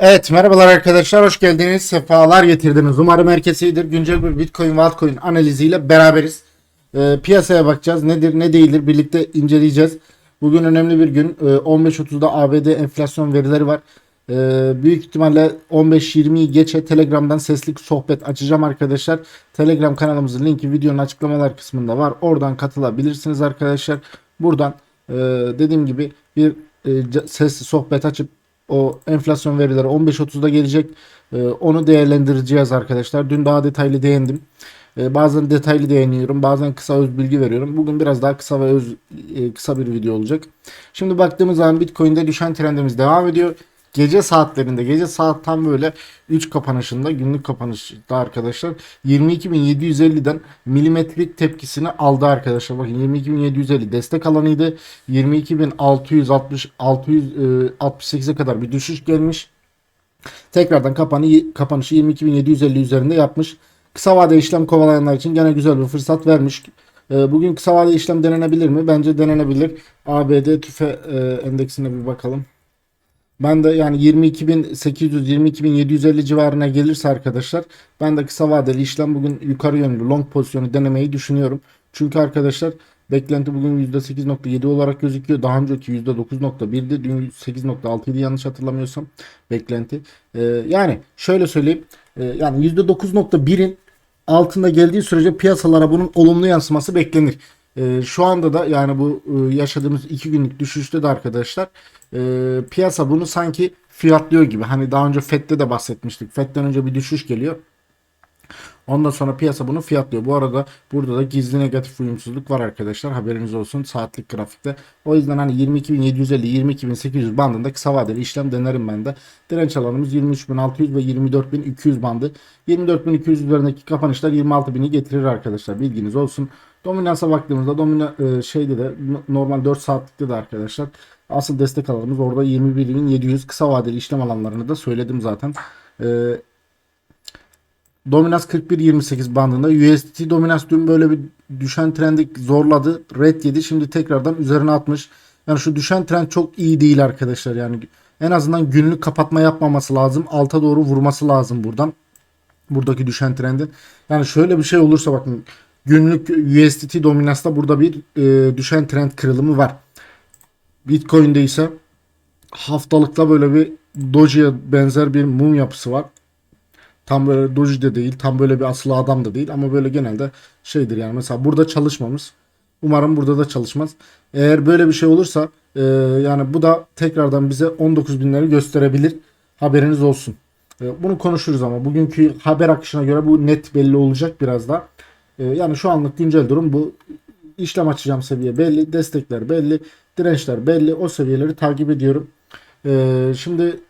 Evet merhabalar arkadaşlar hoş geldiniz. Sefalar getirdiniz. Umarım herkes iyidir. Güncel bir bitcoin ve altcoin analiziyle beraberiz. Ee, piyasaya bakacağız. Nedir ne değildir birlikte inceleyeceğiz. Bugün önemli bir gün. Ee, 15.30'da ABD enflasyon verileri var. Ee, büyük ihtimalle 15-20'yi geçe telegramdan sesli sohbet açacağım arkadaşlar. Telegram kanalımızın linki videonun açıklamalar kısmında var. Oradan katılabilirsiniz arkadaşlar. Buradan e, dediğim gibi bir e, sesli sohbet açıp o enflasyon verileri 15.30'da gelecek. Ee, onu değerlendireceğiz arkadaşlar. Dün daha detaylı değindim. Ee, bazen detaylı değiniyorum. Bazen kısa öz bilgi veriyorum. Bugün biraz daha kısa ve öz e, kısa bir video olacak. Şimdi baktığımız zaman Bitcoin'de düşen trendimiz devam ediyor. Gece saatlerinde, gece saat tam böyle 3 kapanışında, günlük kapanışta arkadaşlar 22.750'den milimetrik tepkisini aldı arkadaşlar. Bakın 22.750 destek alanıydı. 22.660 668'e kadar bir düşüş gelmiş. Tekrardan kapanı, kapanışı 22.750 üzerinde yapmış. Kısa vade işlem kovalayanlar için gene güzel bir fırsat vermiş. Ee, Bugün kısa vade işlem denenebilir mi? Bence denenebilir. ABD tüfe e, endeksine bir bakalım. Ben de yani 22.800-22.750 civarına gelirse arkadaşlar ben de kısa vadeli işlem bugün yukarı yönlü long pozisyonu denemeyi düşünüyorum. Çünkü arkadaşlar beklenti bugün %8.7 olarak gözüküyor. Daha önceki %9.1'di. Dün 8.6 idi yanlış hatırlamıyorsam beklenti. Ee, yani şöyle söyleyeyim. Ee, yani %9.1'in altında geldiği sürece piyasalara bunun olumlu yansıması beklenir. Ee, şu anda da yani bu e, yaşadığımız iki günlük düşüşte de arkadaşlar e, piyasa bunu sanki fiyatlıyor gibi. Hani daha önce FED'de de bahsetmiştik. FED'den önce bir düşüş geliyor. Ondan sonra piyasa bunu fiyatlıyor. Bu arada burada da gizli negatif uyumsuzluk var arkadaşlar. Haberiniz olsun saatlik grafikte. O yüzden hani 22.750 22.800 bandında kısa vadeli işlem denerim ben de. Direnç alanımız 23.600 ve 24.200 bandı. 24.200 üzerindeki kapanışlar 26.000'i getirir arkadaşlar. Bilginiz olsun. Dominansa baktığımızda domina e, şeyde de no- normal 4 saatlikte de arkadaşlar asıl destek alanımız orada 21.700 kısa vadeli işlem alanlarını da söyledim zaten. E, Dominans 41.28 bandında. USDT Dominans dün böyle bir düşen trendi zorladı. Red yedi. Şimdi tekrardan üzerine atmış. Yani şu düşen trend çok iyi değil arkadaşlar. Yani en azından günlük kapatma yapmaması lazım. Alta doğru vurması lazım buradan. Buradaki düşen trendin. Yani şöyle bir şey olursa bakın günlük USDT Dominans'ta burada bir e, düşen trend kırılımı var. Bitcoin'de ise haftalıkta böyle bir Doji'ye benzer bir mum yapısı var. Tam böyle doji de değil. Tam böyle bir aslı adam da değil. Ama böyle genelde şeydir yani. Mesela burada çalışmamız. Umarım burada da çalışmaz. Eğer böyle bir şey olursa e, yani bu da tekrardan bize 19 binleri gösterebilir. Haberiniz olsun. E, bunu konuşuruz ama bugünkü haber akışına göre bu net belli olacak biraz da. E, yani şu anlık güncel durum bu. İşlem açacağım seviye belli. Destekler belli. Dirençler belli. O seviyeleri takip ediyorum. E, şimdi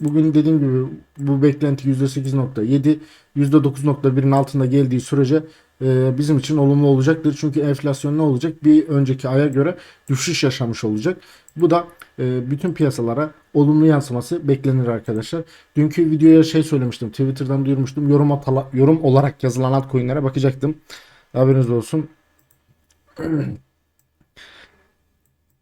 Bugün dediğim gibi bu beklenti %8.7, %9.1'in altında geldiği sürece e, bizim için olumlu olacaktır. Çünkü enflasyon ne olacak? Bir önceki aya göre düşüş yaşamış olacak. Bu da e, bütün piyasalara olumlu yansıması beklenir arkadaşlar. Dünkü videoya şey söylemiştim. Twitter'dan duyurmuştum. Yorum, atala- yorum olarak yazılan altcoin'lere bakacaktım. Haberiniz olsun.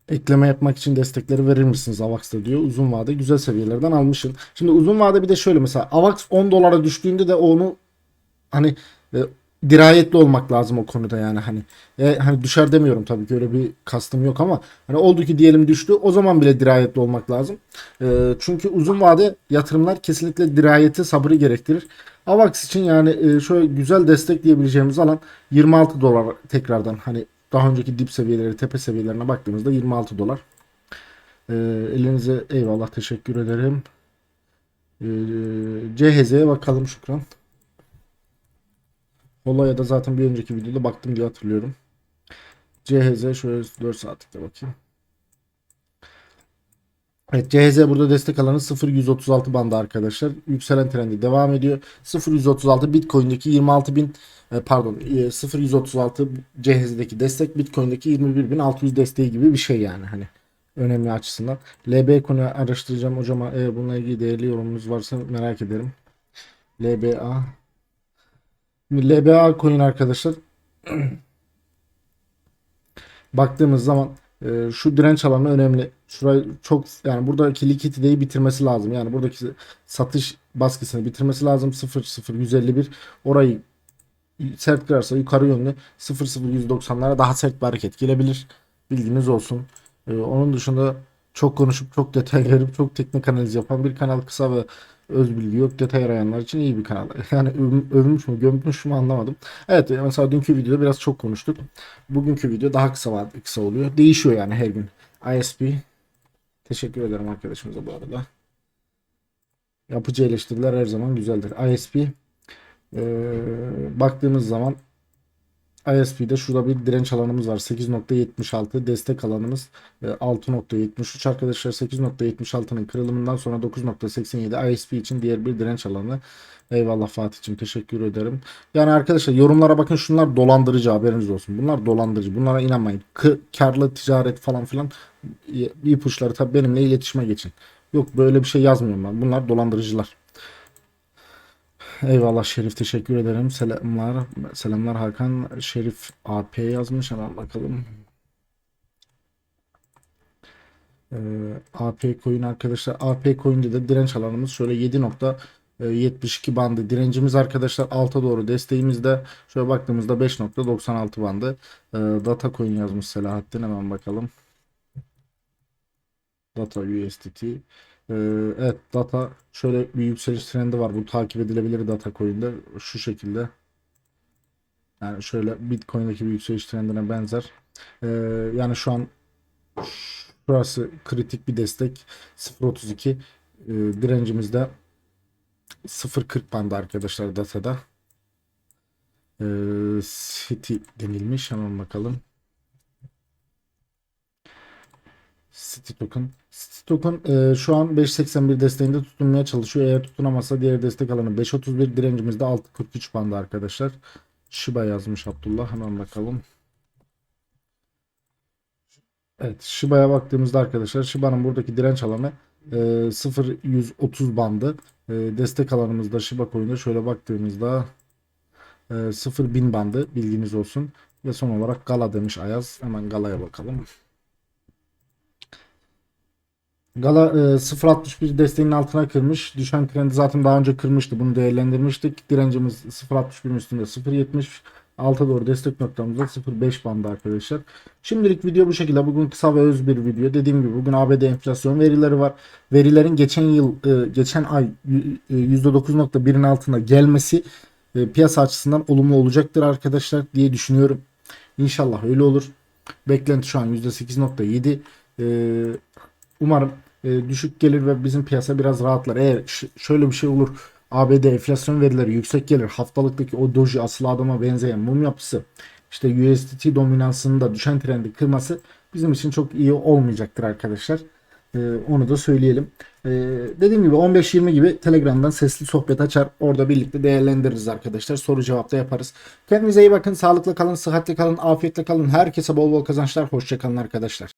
Ekleme yapmak için destekleri verir misiniz Avax'ta diyor. Uzun vade güzel seviyelerden almışsın. Şimdi uzun vade bir de şöyle mesela Avax 10 dolara düştüğünde de onu hani e, dirayetli olmak lazım o konuda yani hani e, hani düşer demiyorum tabii ki öyle bir kastım yok ama hani oldu ki diyelim düştü o zaman bile dirayetli olmak lazım. E, çünkü uzun vade yatırımlar kesinlikle dirayeti sabrı gerektirir. Avax için yani e, şöyle güzel destekleyebileceğimiz alan 26 dolar tekrardan hani daha önceki dip seviyeleri, tepe seviyelerine baktığımızda 26 dolar. Ee, elinize eyvallah teşekkür ederim. Ee, CHZ'ye bakalım Şükran. Olaya da zaten bir önceki videoda baktım diye hatırlıyorum. CHZ şöyle 4 saatlikte bakayım. Evet CHZ burada destek alanı 0.136 bandı arkadaşlar. Yükselen trendi devam ediyor. 0.136 Bitcoin'deki 26.000 e, pardon e, 0.136 CHZ'deki destek Bitcoin'deki 21.600 desteği gibi bir şey yani hani önemli açısından. LB konu araştıracağım hocama eğer bununla ilgili değerli yorumunuz varsa merak ederim. LBA LBA coin arkadaşlar baktığımız zaman e, şu direnç alanı önemli. Şurayı çok yani buradaki likiditeyi bitirmesi lazım. Yani buradaki satış baskısını bitirmesi lazım. 0.0151 orayı sert kırarsa yukarı yönlü 0.0190'lara daha sert bir hareket gelebilir. Bilginiz olsun. Ee, onun dışında çok konuşup çok detay verip çok teknik analiz yapan bir kanal kısa ve öz bilgi yok detay arayanlar için iyi bir kanal. Yani övülmüş mü gömmüş mü anlamadım. Evet mesela dünkü videoda biraz çok konuştuk. Bugünkü video daha kısa var- kısa oluyor. Değişiyor yani her gün. ISP teşekkür ederim arkadaşımıza bu arada. Yapıcı eleştiriler her zaman güzeldir. ISP ee, baktığımız zaman ISP'de şurada bir direnç alanımız var. 8.76 destek alanımız e, 6.73 arkadaşlar 8.76'nın kırılımından sonra 9.87 ISP için diğer bir direnç alanı. Eyvallah Fatih'cim teşekkür ederim. Yani arkadaşlar yorumlara bakın şunlar dolandırıcı haberiniz olsun. Bunlar dolandırıcı. Bunlara inanmayın. K- karlı ticaret falan filan ipuçları tabii benimle iletişime geçin. Yok böyle bir şey yazmıyorum ben. Bunlar dolandırıcılar. Eyvallah Şerif teşekkür ederim. Selamlar. Selamlar Hakan. Şerif AP yazmış hemen bakalım. Ee, AP coin arkadaşlar. AP coin'de de direnç alanımız şöyle 7.72 bandı. Direncimiz arkadaşlar alta doğru desteğimizde şöyle baktığımızda 5.96 bandı. Ee, data coin yazmış Selahattin hemen bakalım. Data USDT. Ee, evet data şöyle bir yükseliş trendi var. Bu takip edilebilir data coin'de şu şekilde. Yani şöyle Bitcoin'deki bir yükseliş trendine benzer. Ee, yani şu an Burası kritik bir destek. 0.32 e, direncimizde 0.40 bandı arkadaşlar datada. E, City denilmiş. Hemen bakalım. City token. City token e, şu an 5.81 desteğinde tutunmaya çalışıyor. Eğer tutunamazsa diğer destek alanı 5.31 direncimizde 6.43 bandı arkadaşlar. Shiba yazmış Abdullah. Hemen bakalım. Evet, Shiba'ya baktığımızda arkadaşlar Shiba'nın buradaki direnç alanı e, 0.130 bandı. E, destek alanımızda Shiba Coin'de şöyle baktığımızda e, 0.1000 bandı bilginiz olsun. Ve son olarak Gala demiş Ayaz. Hemen Gala'ya bakalım. Gala e, 0.61 desteğinin altına kırmış. Düşen trendi zaten daha önce kırmıştı. Bunu değerlendirmiştik. Direncimiz 0.61'in üstünde 0.70. Alta doğru destek noktamızda 0.5 bandı arkadaşlar. Şimdilik video bu şekilde. Bugün kısa ve öz bir video. Dediğim gibi bugün ABD enflasyon verileri var. Verilerin geçen yıl, e, geçen ay e, %9.1'in altına gelmesi e, piyasa açısından olumlu olacaktır arkadaşlar diye düşünüyorum. İnşallah öyle olur. Beklenti şu an %8.7. E, Umarım e, düşük gelir ve bizim piyasa biraz rahatlar. Eğer şöyle bir şey olur. ABD enflasyon verileri yüksek gelir. Haftalıktaki o doji asıl adama benzeyen mum yapısı işte USDT dominansının da düşen trendi kırması bizim için çok iyi olmayacaktır arkadaşlar. E, onu da söyleyelim. E, dediğim gibi 15-20 gibi Telegram'dan sesli sohbet açar. Orada birlikte değerlendiririz arkadaşlar. Soru cevap da yaparız. Kendinize iyi bakın. Sağlıklı kalın, sıhhatli kalın, afiyetle kalın. Herkese bol bol kazançlar. Hoşça kalın arkadaşlar.